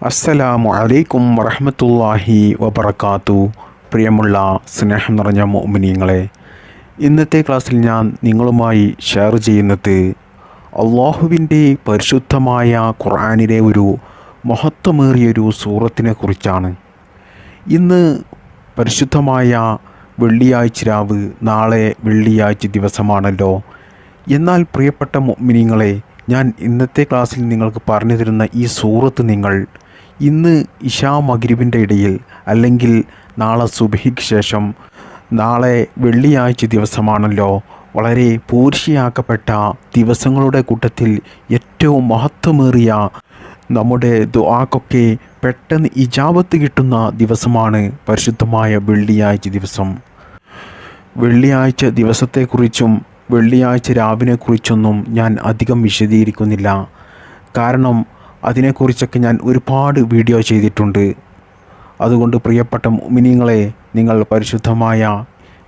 അസ്സലാമു അലൈക്കും വറഹമത്തല്ലാഹി വബർക്കാത്തു പ്രിയമുള്ള സ്നേഹം നിറഞ്ഞ മോമിനിയങ്ങളെ ഇന്നത്തെ ക്ലാസ്സിൽ ഞാൻ നിങ്ങളുമായി ഷെയർ ചെയ്യുന്നത് അള്ളാഹുവിന്റെ പരിശുദ്ധമായ ഖുർആനിലെ ഒരു മഹത്വമേറിയൊരു സൂറത്തിനെ കുറിച്ചാണ്. ഇന്ന് പരിശുദ്ധമായ വെള്ളിയാഴ്ച രാവ് നാളെ വെള്ളിയാഴ്ച ദിവസമാണല്ലോ. എന്നാൽ പ്രിയപ്പെട്ട മുഅ്മിനീങ്ങളെ ഞാൻ ഇന്നത്തെ ക്ലാസ്സിൽ നിങ്ങൾക്ക് പറഞ്ഞു തരുന്ന ഈ സൂറത്ത് നിങ്ങൾ ഇന്ന് ഇഷാ മഗ്രിബിന്റെ ഇടയിൽ അല്ലെങ്കിൽ നാളെ സുബഹിക്ക് ശേഷം നാളെ വെള്ളിയാഴ്ച ദിവസമാണല്ലോ വളരെ പൂർഷിയാക്കപ്പെട്ട ദിവസങ്ങളുടെ കൂട്ടത്തിൽ ഏറ്റവും മഹത്വമേറിയ നമ്മുടെ ദുആക്കൊക്കെ പെട്ടെന്ന് ഇജാബത്ത് കിട്ടുന്ന ദിവസമാണ് പരിശുദ്ധമായ വെള്ളിയാഴ്ച ദിവസം. വെള്ളിയാഴ്ച ദിവസത്തെക്കുറിച്ചും വെള്ളിയാഴ്ച രാവിനെക്കുറിച്ചൊന്നും ഞാൻ അധികം വിശദീകരിക്കുന്നില്ല. കാരണം അതിനെക്കുറിച്ചൊക്കെ ഞാൻ ഒരുപാട് വീഡിയോ ചെയ്തിട്ടുണ്ട്. അതുകൊണ്ട് പ്രിയപ്പെട്ട മിനിങ്ങളെ നിങ്ങൾ പരിശുദ്ധമായ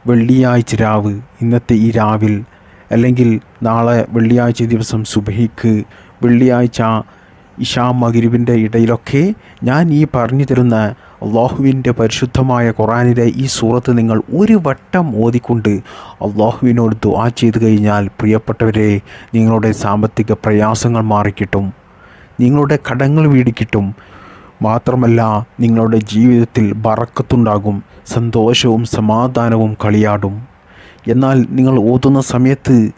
വെള്ളിയാഴ്ച രാവ് ഇന്നത്തെ ഈ രാവിൽ അല്ലെങ്കിൽ നാളെ വെള്ളിയാഴ്ച ദിവസം സുബഹിക്ക് വെള്ളിയാഴ്ച ഇഷാ മകിരിവിന്റെ ഇടയിലൊക്കെ ഞാൻ ഈ പറഞ്ഞു തരുന്ന അള്ളാഹുവിന്റെ പരിശുദ്ധമായ ഖുറാനിലെ ഈ സൂറത്ത് നിങ്ങൾ ഒരു വട്ടം ഓതിക്കൊണ്ട് അള്ളാഹുവിനോട് ദുആ ചെയ്തു കഴിഞ്ഞാൽ പ്രിയപ്പെട്ടവരെ നിങ്ങളുടെ സാമ്പത്തിക പ്രയാസങ്ങൾ മാറിക്കിട്ടും. നിങ്ങളുടെ കടങ്ങൾ വീടിക്കിട്ടും. മാത്രമല്ല നിങ്ങളുടെ ജീവിതത്തിൽ ബറക്കത്തുണ്ടാകും സന്തോഷവും സമാധാനവും കളിയാടും. എന്നാൽ നിങ്ങൾ ഓതുന്ന സമയത്ത്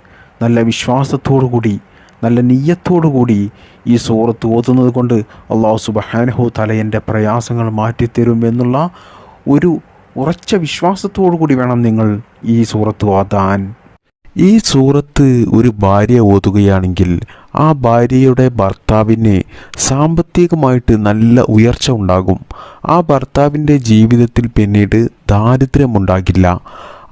നല്ല വിശ്വാസത്തോടു കൂടി നല്ല നീയത്തോടു കൂടി ഈ സൂറത്ത് ഓതുന്നത് കൊണ്ട് അള്ളാഹു സുബഹാനഹു തല എന്റെ പ്രയാസങ്ങൾ മാറ്റിത്തരും എന്നുള്ള ഒരു ഉറച്ച വിശ്വാസത്തോടു കൂടി വേണം നിങ്ങൾ ഈ സൂറത്ത് ഓതാൻ. ഈ സൂറത്ത് ഒരു ഭാര്യ ഓതുകയാണെങ്കിൽ ആ ഭാര്യയുടെ ഭർത്താവിന് സാമ്പത്തികമായിട്ട് നല്ല ഉയർച്ച ഉണ്ടാകും. ആ ഭർത്താവിന്റെ ജീവിതത്തിൽ പിന്നീട് ദാരിദ്ര്യമുണ്ടാകില്ല.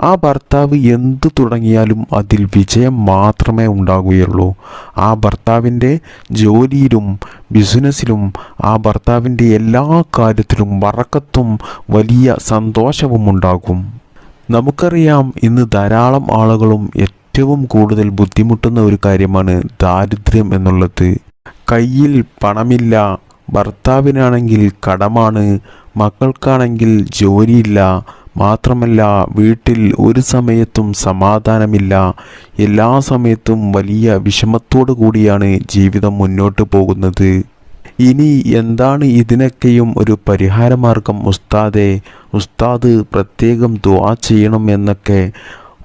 ആ ഭർത്താവ് എന്തു തുടങ്ങിയാലും അതിൽ വിജയം മാത്രമേ ഉണ്ടാകുകയുള്ളൂ. ആ ഭർത്താവിന്റെ ജോലിയിലും ബിസിനസ്സിലും ആ ഭർത്താവിന്റെ എല്ലാ കാര്യത്തിലും വറക്കത്തും വലിയ സന്തോഷവും ഉണ്ടാകും നമുക്കറിയാം ഇന്ന് ധാരാളം ആളുകളും ഏറ്റവും കൂടുതൽ ബുദ്ധിമുട്ടുന്ന ഒരു കാര്യമാണ് ദാരിദ്ര്യം എന്നുള്ളത്. കയ്യിൽ പണമില്ല ഭർത്താവിനാണെങ്കിൽ കടമാണ് മക്കൾക്കാണെങ്കിൽ ജോലിയില്ല മാത്രമല്ല വീട്ടിൽ ഒരു സമയത്തും സമാധാനമില്ല. എല്ലാ സമയത്തും വലിയ വിഷമത്തോടു കൂടിയാണ് ജീവിതം മുന്നോട്ട് പോകുന്നത്. ഇനി എന്താണ് ഇതിനൊക്കെയും ഒരു പരിഹാരമാർഗം ഉസ്താദെ? ഉസ്താദ് പ്രത്യേകം ദുആ ചെയ്യണം എന്നൊക്കെ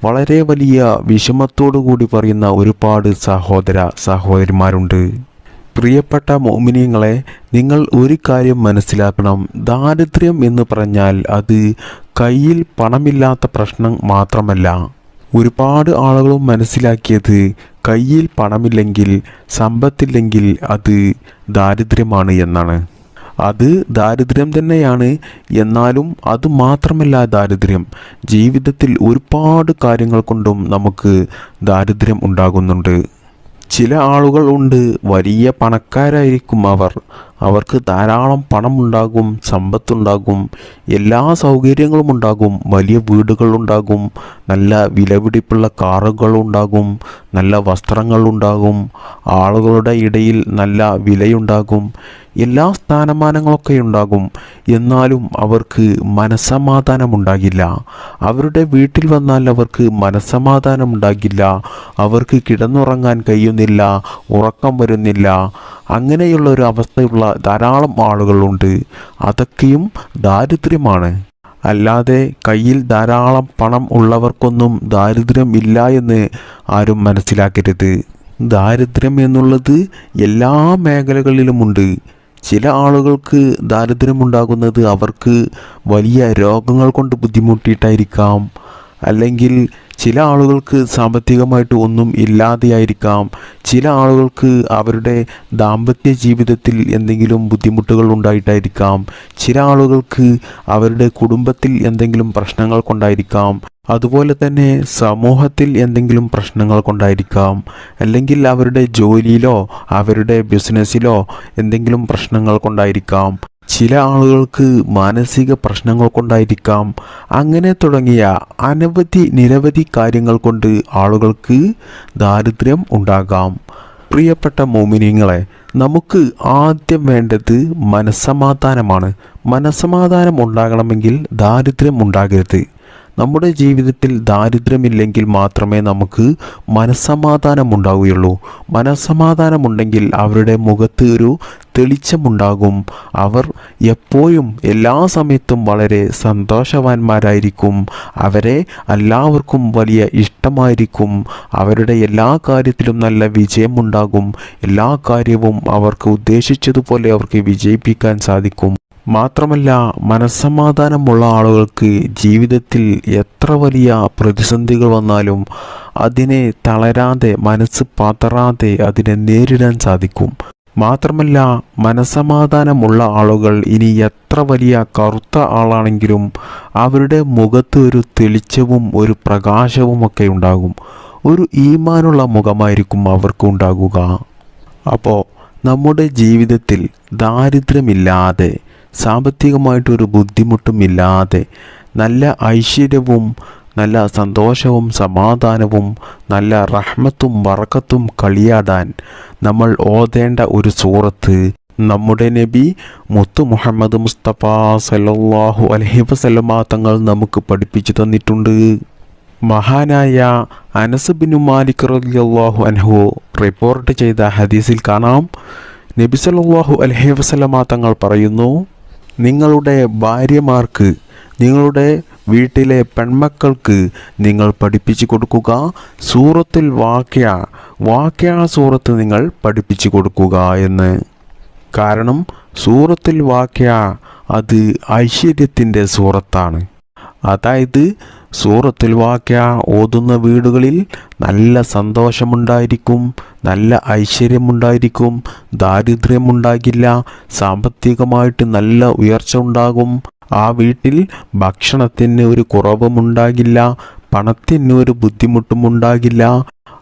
വളരെ വലിയ വിഷമത്തോടു കൂടി പറയുന്ന ഒരുപാട് സഹോദര സഹോദരിമാരുണ്ട്. പ്രിയപ്പെട്ട മോമിനിയങ്ങളെ നിങ്ങൾ ഒരു കാര്യം മനസ്സിലാക്കണം. ദാരിദ്ര്യം എന്ന് പറഞ്ഞാൽ അത് കയ്യിൽ പണമില്ലാത്ത പ്രശ്നം മാത്രമല്ല. ഒരുപാട് ആളുകളും മനസ്സിലാക്കിയത് കയ്യിൽ പണമില്ലെങ്കിൽ സമ്പത്തില്ലെങ്കിൽ അത് ദാരിദ്ര്യമാണ് എന്നാണ്. അത് ദാരിദ്ര്യം തന്നെയാണ്. എന്നാലും അത് മാത്രമല്ല ദാരിദ്ര്യം. ജീവിതത്തിൽ ഒരുപാട് കാര്യങ്ങൾ കൊണ്ടും നമുക്ക് ദാരിദ്ര്യം ഉണ്ടാകുന്നുണ്ട്. ചില ആളുകൾ ഉണ്ട് വലിയ പണക്കാരായിരിക്കും അവർ. അവർക്ക് ധാരാളം പണമുണ്ടാകും സമ്പത്തുണ്ടാകും എല്ലാ സൗകര്യങ്ങളും ഉണ്ടാകും വലിയ വീടുകളുണ്ടാകും നല്ല വിലപിടിപ്പുള്ള കാറുകളുണ്ടാകും നല്ല വസ്ത്രങ്ങളുണ്ടാകും ആളുകളുടെ ഇടയിൽ നല്ല വിലയുണ്ടാകും എല്ലാ സ്ഥാനമാനങ്ങളൊക്കെ ഉണ്ടാകും. എന്നാലും അവർക്ക് മനസ്സമാധാനമുണ്ടാകില്ല. അവരുടെ വീട്ടിൽ വന്നാൽ അവർക്ക് മനസ്സമാധാനമുണ്ടാകില്ല. അവർക്ക് കിടന്നുറങ്ങാൻ കഴിയുന്നില്ല ഉറക്കം വരുന്നില്ല. അങ്ങനെയുള്ള ഒരു അവസ്ഥയുള്ള ധാരാളം ആളുകളുണ്ട്. അതൊക്കെയും ദാരിദ്ര്യമാണ്. അല്ലാതെ കയ്യിൽ ധാരാളം പണം ഉള്ളവർക്കൊന്നും ദാരിദ്ര്യം ഇല്ല എന്ന് ആരും മനസ്സിലാക്കരുത്. ദാരിദ്ര്യം എന്നുള്ളത് എല്ലാ മേഖലകളിലുമുണ്ട്. ചില ആളുകൾക്ക് ദാരിദ്ര്യമുണ്ടാകുന്നത് അവർക്ക് വലിയ രോഗങ്ങൾ കൊണ്ട് ബുദ്ധിമുട്ടിയിട്ടായിരിക്കാം. അല്ലെങ്കിൽ ചില ആളുകൾക്ക് സാമ്പത്തികമായിട്ട് ഒന്നും ഇല്ലാതെയായിരിക്കാം. ചില ആളുകൾക്ക് അവരുടെ ദാമ്പത്യ ജീവിതത്തിൽ എന്തെങ്കിലും ബുദ്ധിമുട്ടുകൾ ഉണ്ടായിട്ടായിരിക്കാം. ചില ആളുകൾക്ക് അവരുടെ കുടുംബത്തിൽ എന്തെങ്കിലും പ്രശ്നങ്ങൾ കൊണ്ടായിരിക്കാം. അതുപോലെ തന്നെ സമൂഹത്തിൽ എന്തെങ്കിലും പ്രശ്നങ്ങൾ കൊണ്ടായിരിക്കാം. അല്ലെങ്കിൽ അവരുടെ ജോലിയിലോ അവരുടെ ബിസിനസ്സിലോ എന്തെങ്കിലും പ്രശ്നങ്ങൾ കൊണ്ടായിരിക്കാം. ചില ആളുകൾക്ക് മാനസിക പ്രശ്നങ്ങൾ കൊണ്ടായിരിക്കാം അങ്ങനെ തുടങ്ങിയ അനവധി നിരവധി കാര്യങ്ങൾ കൊണ്ട് ആളുകൾക്ക് ദാരിദ്ര്യം ഉണ്ടാകാം. പ്രിയപ്പെട്ട മോമിനിയങ്ങളെ നമുക്ക് ആദ്യം വേണ്ടത് മനസ്സമാധാനമാണ്. മനസ്സമാധാനം ഉണ്ടാകണമെങ്കിൽ ദാരിദ്ര്യം ഉണ്ടാകരുത്. നമ്മുടെ ജീവിതത്തിൽ ദാരിദ്ര്യമില്ലെങ്കിൽ മാത്രമേ നമുക്ക് മനസ്സമാധാനം ഉണ്ടാവുകയുള്ളൂ മനസ്സമാധാനമുണ്ടെങ്കിൽ അവരുടെ മുഖത്ത് ഒരു തെളിച്ചമുണ്ടാകും. അവർ എപ്പോഴും എല്ലാ സമയത്തും വളരെ സന്തോഷവാന്മാരായിരിക്കും. അവരെ എല്ലാവർക്കും വലിയ ഇഷ്ടമായിരിക്കും. അവരുടെ എല്ലാ കാര്യത്തിലും നല്ല വിജയമുണ്ടാകും. എല്ലാ കാര്യവും അവർക്ക് ഉദ്ദേശിച്ചതുപോലെ അവർക്ക് വിജയിപ്പിക്കാൻ സാധിക്കും. മാത്രമല്ല മനസ്സമാധാനമുള്ള ആളുകൾക്ക് ജീവിതത്തിൽ എത്ര വലിയ പ്രതിസന്ധികൾ വന്നാലും അതിനെ തളരാതെ മനസ്സ് പതറാതെ അതിനെ നേരിടാൻ സാധിക്കും. മാത്രമല്ല മനസ്സമാധാനമുള്ള ആളുകൾ ഇനി എത്ര വലിയ കറുത്ത ആളാണെങ്കിലും അവരുടെ മുഖത്ത് ഒരു തെളിച്ചവും ഒരു പ്രകാശവും ഒക്കെ ഉണ്ടാകും. ഒരു ഈമാനുള്ള മുഖമായിരിക്കും അവർക്ക് ഉണ്ടാകുക. അപ്പോൾ നമ്മുടെ ജീവിതത്തിൽ ദാരിദ്ര്യമില്ലാതെ സാമ്പത്തികമായിട്ടൊരു ബുദ്ധിമുട്ടുമില്ലാതെ നല്ല ഐശ്വര്യവും നല്ല സന്തോഷവും സമാധാനവും നല്ല റഹ്മത്തും വറക്കത്തും കളിയാടാൻ നമ്മൾ ഓതേണ്ട ഒരു സൂറത്ത് നമ്മുടെ നബി മുത്തു മുഹമ്മദ് മുസ്തഫ സല്ലല്ലാഹു അലൈഹി വസല്ലമ തങ്ങൾ നമുക്ക് പഠിപ്പിച്ചു തന്നിട്ടുണ്ട്. മഹാനായ അനസ് ബിനു മാലിക് റളിയല്ലാഹു അൻഹു റിപ്പോർട്ട് ചെയ്ത ഹദീസിൽ കാണാം. നബി സല്ലല്ലാഹു അലഹി വസല്ലമ തങ്ങൾ പറയുന്നു നിങ്ങളുടെ ഭാര്യമാർക്ക് നിങ്ങളുടെ വീട്ടിലെ പെൺമക്കൾക്ക് നിങ്ങൾ പഠിപ്പിച്ചു കൊടുക്കുക. സൂറത്തിൽ വാക്യ വാക്യ സൂറത്ത് നിങ്ങൾ പഠിപ്പിച്ചു കൊടുക്കുക എന്ന്. കാരണം സൂറത്തിൽ വാക്യ അത് ഐശ്വര്യത്തിന്റെ സൂറത്താണ്. അതായത് സൂറത്തുൽ വാക്യ ഓതുന്ന വീടുകളിൽ നല്ല സന്തോഷമുണ്ടായിരിക്കും നല്ല ഐശ്വര്യമുണ്ടായിരിക്കും ദാരിദ്ര്യമുണ്ടാകില്ല സാമ്പത്തികമായിട്ട് നല്ല ഉയർച്ച ഉണ്ടാകും. ആ വീട്ടിൽ ഭക്ഷണത്തിന് ഒരു കുറവുമുണ്ടാകില്ല പണത്തിന് ഒരു ബുദ്ധിമുട്ടും ഉണ്ടാകില്ല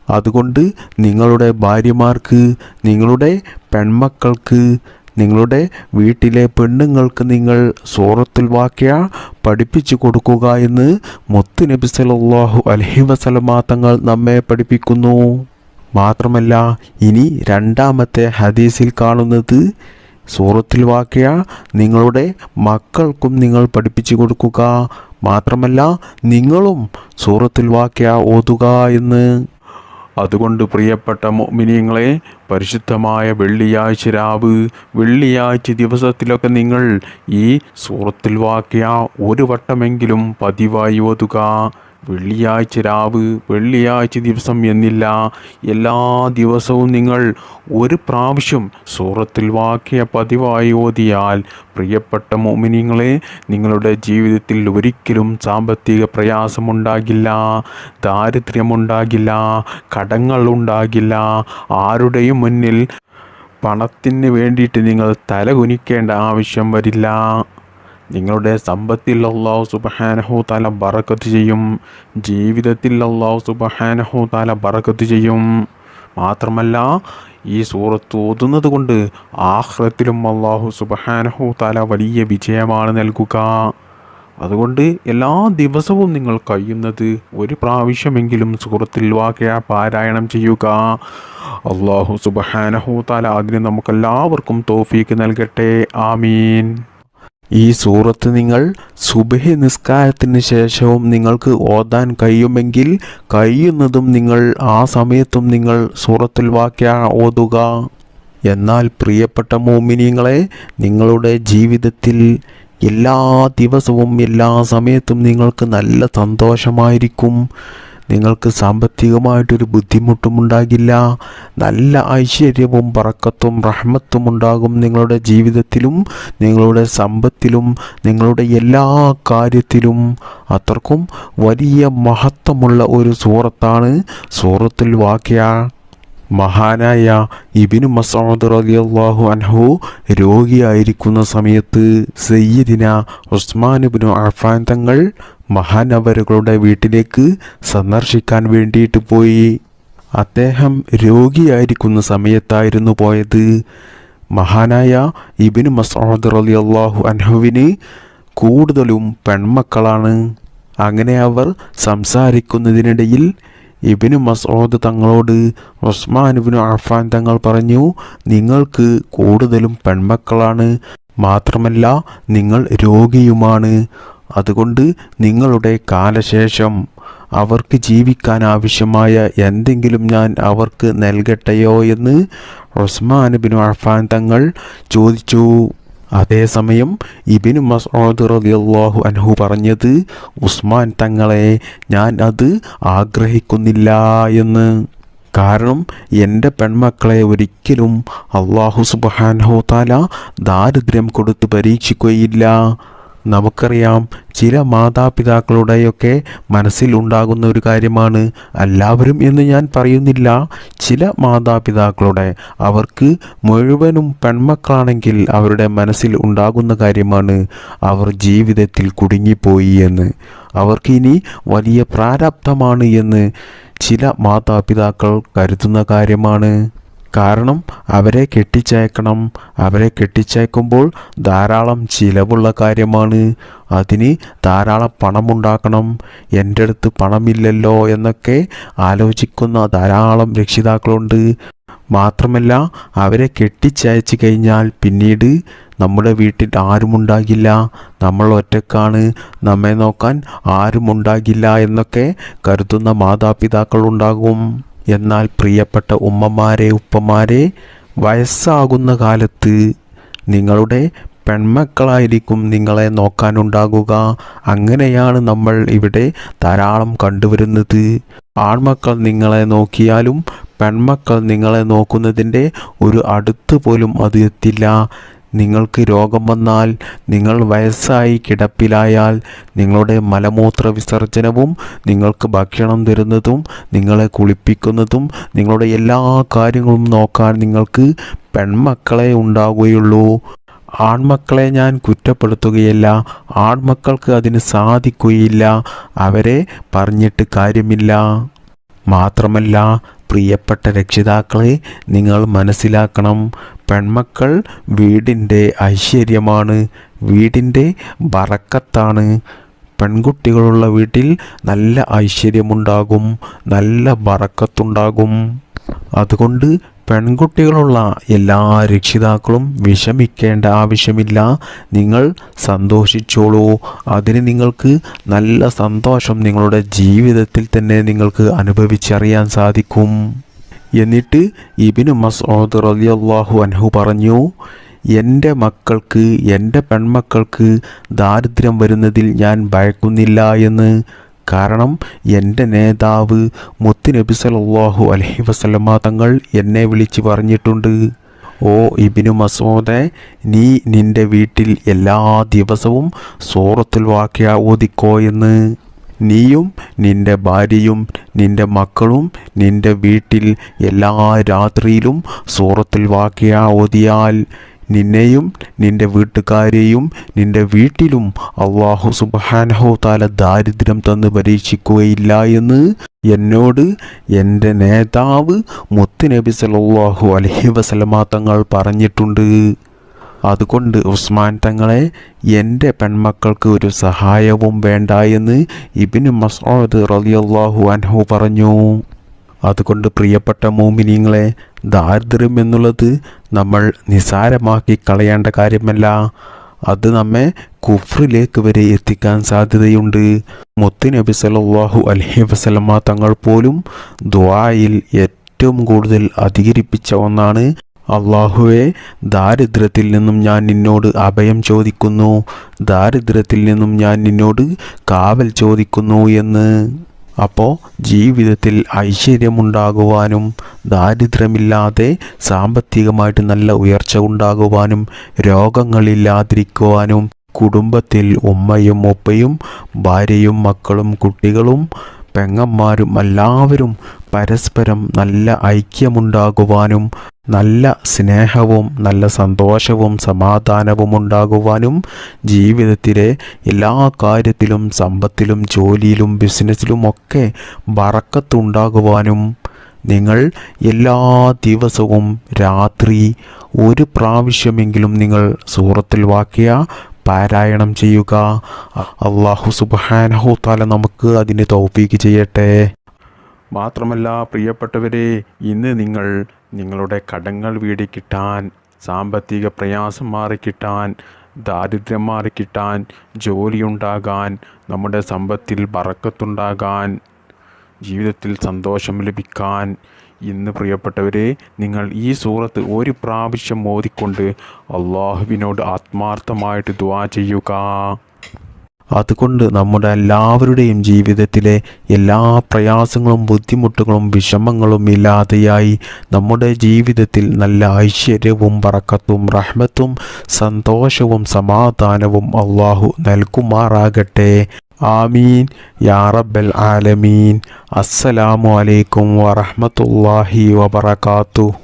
അതുകൊണ്ട് നിങ്ങളുടെ ഭാര്യമാർക്ക് നിങ്ങളുടെ പെൺമക്കൾക്ക് നിങ്ങളുടെ വീട്ടിലെ പെണ്ണുങ്ങൾക്ക് നിങ്ങൾ സൂറത്തുൽ വാക്യ പഠിപ്പിച്ചു കൊടുക്കുക എന്ന് മുത്തു നബി സല്ലല്ലാഹു അലൈഹി വസല്ലമ തങ്ങൾ നമ്മെ പഠിപ്പിക്കുന്നു. മാത്രമല്ല ഇനി രണ്ടാമത്തെ ഹദീസിൽ കാണുന്നത് സൂറത്തിൽ വാക്യ നിങ്ങളുടെ മക്കൾക്കും നിങ്ങൾ പഠിപ്പിച്ചു കൊടുക്കുക. മാത്രമല്ല നിങ്ങളും സൂറത്തിൽ വാക്യ ഓതുക എന്ന്. അതുകൊണ്ട് പ്രിയപ്പെട്ട മിനിയങ്ങളെ പരിശുദ്ധമായ വെള്ളിയാഴ്ച രാവ് വെള്ളിയാഴ്ച ദിവസത്തിലൊക്കെ നിങ്ങൾ ഈ സൂറത്തിൽ വാക്കിയ ഒരു വട്ടമെങ്കിലും പതിവായി ഓതുക. വെള്ളിയാഴ്ച രാവ് വെള്ളിയാഴ്ച ദിവസം എന്നില്ല. എല്ലാ ദിവസവും നിങ്ങൾ ഒരു പ്രാവശ്യം സൂറത്തിൽ വാക്യ പതിവായി ഓതിയാൽ പ്രിയപ്പെട്ട മോമിനിങ്ങളെ നിങ്ങളുടെ ജീവിതത്തിൽ ഒരിക്കലും സാമ്പത്തിക പ്രയാസമുണ്ടാകില്ല ദാരിദ്ര്യമുണ്ടാകില്ല കടങ്ങൾ ഉണ്ടാകില്ല ആരുടെയും മുന്നിൽ പണത്തിന് വേണ്ടിയിട്ട് നിങ്ങൾ തലകുനിക്കേണ്ട ആവശ്യം വരില്ല. നിങ്ങളുടെ സമ്പത്തിൽ അള്ളാഹു സുബഹാനഹു താല ബറക്കത്ത് ചെയ്യും. ജീവിതത്തിൽ അള്ളാഹു സുബഹാനഹു താല ബറക്കത്ത് ചെയ്യും. മാത്രമല്ല ഈ സൂറത്ത് ഓതുന്നത് കൊണ്ട് ആഹ്റത്തിലും അള്ളാഹു സുബഹാനഹു താല വലിയ വിജയമാണ് നൽകുക. അതുകൊണ്ട് എല്ലാ ദിവസവും നിങ്ങൾ കഴിയുന്നത് ഒരു പ്രാവശ്യമെങ്കിലും സുഹൃത്തിൽ വാക്യ പാരായണം ചെയ്യുക. അള്ളാഹു സുബഹാനഹു താല അതിന് നമുക്കെല്ലാവർക്കും തോഫീക്ക് നൽകട്ടെ. ആമീൻ. ഈ സൂറത്ത് നിങ്ങൾ സുബഹി നിസ്കാരത്തിന് ശേഷവും നിങ്ങൾക്ക് ഓതാൻ കഴിയുമെങ്കിൽ കഴിയുന്നതും നിങ്ങൾ ആ സമയത്തും നിങ്ങൾ സൂറത്തുൽ വാക്യ ഓതുക. എന്നാൽ പ്രിയപ്പെട്ട മോമിനിയങ്ങളെ നിങ്ങളുടെ ജീവിതത്തിൽ എല്ലാ ദിവസവും എല്ലാ സമയത്തും നിങ്ങൾക്ക് നല്ല സന്തോഷമായിരിക്കും. നിങ്ങൾക്ക് സാമ്പത്തികമായിട്ടൊരു ബുദ്ധിമുട്ടും ഉണ്ടാകില്ല നല്ല ഐശ്വര്യവും പറക്കത്തും റഹ്മത്തും ഉണ്ടാകും നിങ്ങളുടെ ജീവിതത്തിലും നിങ്ങളുടെ സമ്പത്തിലും നിങ്ങളുടെ എല്ലാ കാര്യത്തിലും. അത്രക്കും വലിയ മഹത്വമുള്ള ഒരു സൂറത്താണ് സൂറത്തുൽ വാക്യ. മഹാനായ ഇബിനു മസൂദ് റളിയല്ലാഹു അൻഹു രോഗിയായിരിക്കുന്ന സമയത്ത് സയ്യിദിന ഉസ്മാൻ ഇബ്നു അഫാൻ തങ്ങൾ മഹാനവരുകളുടെ വീട്ടിലേക്ക് സന്ദർശിക്കാൻ വേണ്ടിയിട്ട് പോയി. അദ്ദേഹം രോഗിയായിരിക്കുന്ന സമയത്തായിരുന്നു പോയത്. മഹാനായ ഇബിന് മസോദർ അലി അള്ളാഹു അൻഹുവിന് കൂടുതലും പെൺമക്കളാണ്. അങ്ങനെ അവർ സംസാരിക്കുന്നതിനിടയിൽ ഇബിന് മസോദ് തങ്ങളോട് ഉസ്മാൻ ഇബിന് അഫാൻ തങ്ങൾ പറഞ്ഞു നിങ്ങൾക്ക് കൂടുതലും പെൺമക്കളാണ്. മാത്രമല്ല നിങ്ങൾ രോഗിയുമാണ്. അതുകൊണ്ട് നിങ്ങളുടെ കാലശേഷം അവർക്ക് ജീവിക്കാൻ ആവശ്യമായ എന്തെങ്കിലും ഞാൻ അവർക്ക് നൽകട്ടെയോ എന്ന് ഉസ്മാൻ ബിൻ അഫാൻ തങ്ങൾ ചോദിച്ചു. അതേസമയം ഇബിന് മസോദ് റളിയല്ലാഹു അൻഹു പറഞ്ഞത് ഉസ്മാൻ തങ്ങളെ ഞാൻ അത് ആഗ്രഹിക്കുന്നില്ല എന്ന്. കാരണം എന്റെ പെൺമക്കളെ ഒരിക്കലും അള്ളാഹു സുബാൻഹോ താല ദാരിദ്ര്യം കൊടുത്ത് പരീക്ഷിക്കുകയില്ല. നമുക്കറിയാം ചില മാതാപിതാക്കളുടെയൊക്കെ മനസ്സിൽ ഉണ്ടാകുന്ന ഒരു കാര്യമാണ് എല്ലാവരും എന്ന് ഞാൻ പറയുന്നില്ല. ചില മാതാപിതാക്കളുടെ അവർക്ക് മുഴുവനും പെൺമക്കളാണെങ്കിൽ അവരുടെ മനസ്സിൽ ഉണ്ടാകുന്ന കാര്യമാണ് അവർ ജീവിതത്തിൽ കുടുങ്ങിപ്പോയി എന്ന്. അവർക്കിനി വലിയ പ്രാരാബ്ധമാണ് എന്ന് ചില മാതാപിതാക്കൾ കരുതുന്ന കാര്യമാണ്. കാരണം അവരെ കെട്ടിച്ചയക്കണം. അവരെ കെട്ടിച്ചയക്കുമ്പോൾ ധാരാളം ചിലവുള്ള കാര്യമാണ്. അതിന് ധാരാളം പണമുണ്ടാക്കണം. എന്റെ അടുത്ത് പണമില്ലല്ലോ എന്നൊക്കെ ആലോചിക്കുന്ന ധാരാളം രക്ഷിതാക്കളുണ്ട്. മാത്രമല്ല അവരെ കെട്ടിച്ചയച്ചു കഴിഞ്ഞാൽ പിന്നീട് നമ്മുടെ വീട്ടിൽ ആരുമുണ്ടാകില്ല. നമ്മൾ ഒറ്റക്കാണ്. നമ്മെ നോക്കാൻ ആരുമുണ്ടാകില്ല എന്നൊക്കെ കരുതുന്ന മാതാപിതാക്കൾ ഉണ്ടാകും എന്നാൽ പ്രിയപ്പെട്ട ഉമ്മമാരെ ഉപ്പമാരെ വയസ്സാകുന്ന കാലത്ത് നിങ്ങളുടെ പെൺമക്കളായിരിക്കും നിങ്ങളെ നോക്കാനുണ്ടാകുക. അങ്ങനെയാണ് നമ്മൾ ഇവിടെ ധാരാളം കണ്ടുവരുന്നത്. ആൺമക്കൾ നിങ്ങളെ നോക്കിയാലും പെൺമക്കൾ നിങ്ങളെ നോക്കുന്നതിന്റെ ഒരു അടുത്ത് പോലും അത് എത്തില്ല. നിങ്ങൾക്ക് രോഗം വന്നാൽ നിങ്ങൾ വയസ്സായി കിടപ്പിലായാൽ നിങ്ങളുടെ മലമൂത്ര വിസർജനവും നിങ്ങൾക്ക് ഭക്ഷണം തരുന്നതും നിങ്ങളെ കുളിപ്പിക്കുന്നതും നിങ്ങളുടെ എല്ലാ കാര്യങ്ങളും നോക്കാൻ നിങ്ങൾക്ക് പെൺമക്കളെ ഉണ്ടാവുകയുള്ളൂ. ആൺമക്കളെ ഞാൻ കുറ്റപ്പെടുത്തുകയല്ല. ആൺമക്കൾക്ക് അതിന് സാധിക്കുകയില്ല. അവരെ പറഞ്ഞിട്ട് കാര്യമില്ല. മാത്രമല്ല പ്രിയപ്പെട്ട രക്ഷിതാക്കളെ നിങ്ങൾ മനസ്സിലാക്കണം പെൺമക്കൾ വീടിന്റെ ഐശ്വര്യമാണ് വീടിന്റെ ബറക്കത്താണ് പെൺകുട്ടികളുള്ള വീട്ടിൽ നല്ല ഐശ്വര്യമുണ്ടാകും നല്ല ബറക്കത്തുണ്ടാകും അതുകൊണ്ട് പെൺകുട്ടികളുള്ള എല്ലാ രക്ഷിതാക്കളും വിഷമിക്കേണ്ട ആവശ്യമില്ല. നിങ്ങൾ സന്തോഷിച്ചോളൂ. അതിന് നിങ്ങൾക്ക് നല്ല സന്തോഷം നിങ്ങളുടെ ജീവിതത്തിൽ തന്നെ നിങ്ങൾക്ക് അനുഭവിച്ചറിയാൻ സാധിക്കും. എന്നിട്ട് ഇബിനു മസ്ഊദ് റളിയല്ലാഹു അൻഹു പറഞ്ഞു എന്റെ മക്കൾക്ക് എന്റെ പെൺമക്കൾക്ക് ദാരിദ്ര്യം വരുന്നതിൽ ഞാൻ ഭയക്കുന്നില്ല എന്ന് കാരണം എന്റെ നേതാവ് മുത്തുനബി സല്ലല്ലാഹു അലഹി വസല്ലമ തങ്ങൾ എന്നെ വിളിച്ച് പറഞ്ഞിട്ടുണ്ട്. ഓ ഇബിനു മസൂദെ നീ നിന്റെ വീട്ടിൽ എല്ലാ ദിവസവും സൂറത്തുൽ വാക്യ ഓതിക്കോ എന്ന്. നീയും നിന്റെ ഭാര്യയും നിന്റെ മക്കളും നിന്റെ വീട്ടിൽ എല്ലാ രാത്രിയിലും സൂറത്തുൽ വാക്യ ഓതിയാൽ നിന്നെയും നിന്റെ വീട്ടുകാരെയും നിന്റെ വീട്ടിലും അള്ളാഹു സുബാനഹോ താല ദാരിദ്ര്യം തന്ന് പരീക്ഷിക്കുകയില്ല എന്ന് എന്നോട് എന്റെ നേതാവ് മുത്തുനബി സലാഹു അലഹി വസല്ലമ തങ്ങൾ പറഞ്ഞിട്ടുണ്ട്. അതുകൊണ്ട് ഉസ്മാൻ തങ്ങളെ എന്റെ പെൺമക്കൾക്ക് ഒരു സഹായവും വേണ്ട എന്ന് ഇബിന് മസോദ് റളിയല്ലാഹു അൻഹു പറഞ്ഞു. അതുകൊണ്ട് പ്രിയപ്പെട്ട മോമിനിങ്ങളെ ദാരിദ്ര്യം എന്നുള്ളത് നമ്മൾ നിസാരമാക്കി കളയേണ്ട കാര്യമല്ല. അത് നമ്മെ കുഫ്രിലേക്ക് വരെ എത്തിക്കാൻ സാധ്യതയുണ്ട്. മുത്ത് നബി സല്ലല്ലാഹു അലൈഹി വസല്ലമ തങ്ങൾ പോലും ദ്വായിൽ ഏറ്റവും കൂടുതൽ അധികരിപ്പിച്ച ഒന്നാണ് അള്ളാഹുവെ ദാരിദ്ര്യത്തിൽ നിന്നും ഞാൻ നിന്നോട് അഭയം ചോദിക്കുന്നു. ദാരിദ്ര്യത്തിൽ നിന്നും ഞാൻ നിന്നോട് കാവൽ ചോദിക്കുന്നു എന്ന്. അപ്പോൾ ജീവിതത്തിൽ ഐശ്വര്യമുണ്ടാകുവാനും ദാരിദ്ര്യമില്ലാതെ സാമ്പത്തികമായിട്ട് നല്ല ഉയർച്ച ഉണ്ടാകുവാനും രോഗങ്ങളില്ലാതിരിക്കുവാനും കുടുംബത്തിൽ ഉമ്മയും ഉപ്പയും ഭാര്യയും മക്കളും കുട്ടികളും പെങ്ങന്മാരും എല്ലാവരും പരസ്പരം നല്ല ഐക്യമുണ്ടാകുവാനും നല്ല സ്നേഹവും നല്ല സന്തോഷവും സമാധാനവും ഉണ്ടാകുവാനും ജീവിതത്തിലെ എല്ലാ കാര്യത്തിലും സമ്പത്തിലും ജോലിയിലും ബിസിനസ്സിലും ഒക്കെ വറക്കത്തുണ്ടാകുവാനും നിങ്ങൾ എല്ലാ ദിവസവും രാത്രി ഒരു പ്രാവശ്യമെങ്കിലും നിങ്ങൾ സൂറത്തിൽ വാക്കിയ പാരായണം ചെയ്യുക. അള്ളാഹു സുബാനഹു താല നമുക്ക് അതിന് തോപ്പിക്ക് ചെയ്യട്ടെ. മാത്രമല്ല പ്രിയപ്പെട്ടവരെ ഇന്ന് നിങ്ങൾ നിങ്ങളുടെ കടങ്ങൾ വീടി കിട്ടാൻ സാമ്പത്തിക പ്രയാസം മാറിക്കിട്ടാൻ ദാരിദ്ര്യം മാറിക്കിട്ടാൻ ജോലിയുണ്ടാകാൻ നമ്മുടെ സമ്പത്തിൽ ബറക്കത്തുണ്ടാകാൻ ജീവിതത്തിൽ സന്തോഷം ലഭിക്കാൻ ഇന്ന് പ്രിയപ്പെട്ടവരെ നിങ്ങൾ ഈ സൂറത്ത് ഒരു പ്രാവശ്യം മോദിക്കൊണ്ട് അള്ളാഹുവിനോട് ആത്മാർത്ഥമായിട്ട് ദുവാ ചെയ്യുക. അതുകൊണ്ട് നമ്മുടെ എല്ലാവരുടെയും ജീവിതത്തിലെ എല്ലാ പ്രയാസങ്ങളും ബുദ്ധിമുട്ടുകളും വിഷമങ്ങളും ഇല്ലാതെയായി നമ്മുടെ ജീവിതത്തിൽ നല്ല ഐശ്വര്യവും പറക്കത്തും റഹ്മത്തും സന്തോഷവും സമാധാനവും അള്ളാഹു നൽകുമാറാകട്ടെ. ആമീൻ. യാ റബ്ബൽ ആലമീൻ. അസ്സലാമു അലൈക്കും വറഹ്മത്തുള്ളാഹി വബറകാതുഹു.